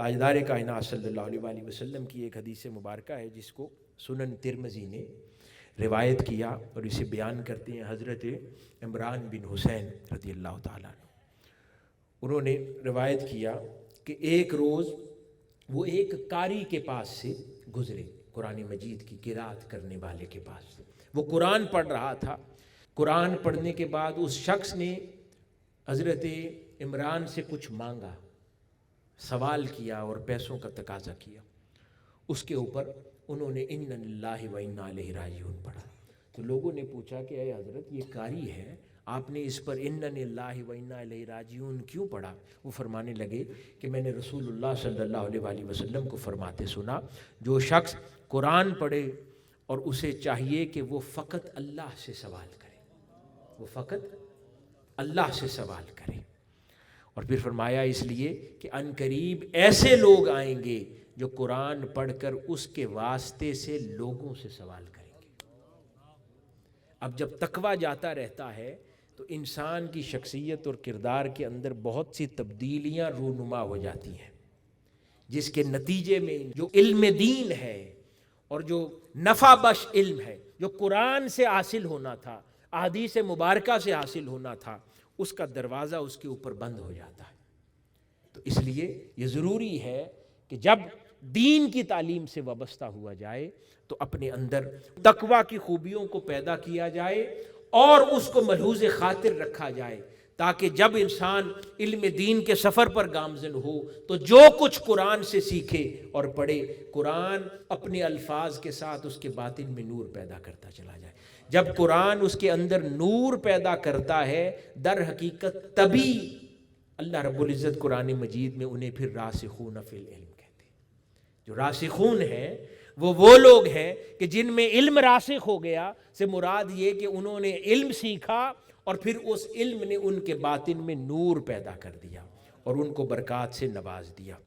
ताजदार कायनात अलैहि वसल्लम की एक हदीस मुबारक है, जिसको सुनन तिरमजी ने रिवायत किया और इसे बयान करते हैं हज़रत इमरान बिन हुसैन रदी अल्लाह ताला उन्होंने रिवायत किया कि एक रोज़ वो एक कारी के पास से गुज़रे, कुरान मजीद की किरात करने वाले के पास से। वो कुरान पढ़ रहा था। कुरान पढ़ने के बाद उस शख्स ने हज़रत इमरान से कुछ मांगा। सवाल किया और पैसों का तकाजा किया। उसके ऊपर उन्होंने इन राजीन पढ़ा। तो लोगों ने पूछा कि अरे हज़रत, ये कारी है? आपने इस पर इन राजीन क्यों पढ़ा? वो फरमाने लगे कि, मैंने रसूलुल्लाह सल्लल्लाहु अलैहि वसल्लम को फरमाते सुना, जो शख्स कुरान पढ़े और उसे चाहिए कि वो फ़कत अल्लाह से सवाल करे। वो फ़कत अल्लाह से सवाल करे। और फिर फरमाया इसलिए कि अनकरीब ऐसे लोग आएँगे जो कुरान पढ़कर उसके वास्ते से लोगों से सवाल करेंगे। अब जब तकवा जाता रहता है तो इंसान की शख्सियत और किरदार के अंदर बहुत सी तब्दीलियाँ रूनुमा हो जाती हैं, जिसके नतीजे में जो इल्म दीन है और जो नफ़ा बश इल्म है, जो कुरान से हासिल होना था आदि से मुबारक से हासिल होना था उसका दरवाज़ा उसके ऊपर बंद हो जाता है। तो इसलिए ये ज़रूरी है कि जब दीन की तालीम से वाबस्ता हुआ जाए तो अपने अंदर तकवा की खूबियों को पैदा किया जाए और उसको मलहूज खातिर रखा जाए। ताकि जब इंसान इल्म दीन के सफ़र पर गामजन हो तो जो कुछ कुरान से सीखे और पढ़े, कुरान अपने अल्फाज के साथ उसके बातिन में नूर पैदा करता चला जाए। जब कुरान उसके अंदर नूर पैदा करता है, दर हकीकत तभी अल्लाह रब्बुल इज़्ज़त कुरान मजीद में उन्हें फिर रासिखून फिल इल्म कहते हैं। जो रासिखून हैं वो वो लोग हैं कि जिनमें इल्म रासिक हो गया, से मुराद ये कि उन्होंने इल्म सीखा और फिर उस इल्म ने उनके बातिन में नूर पैदा कर दिया और उनको बरक़ात से नवाज़ दिया।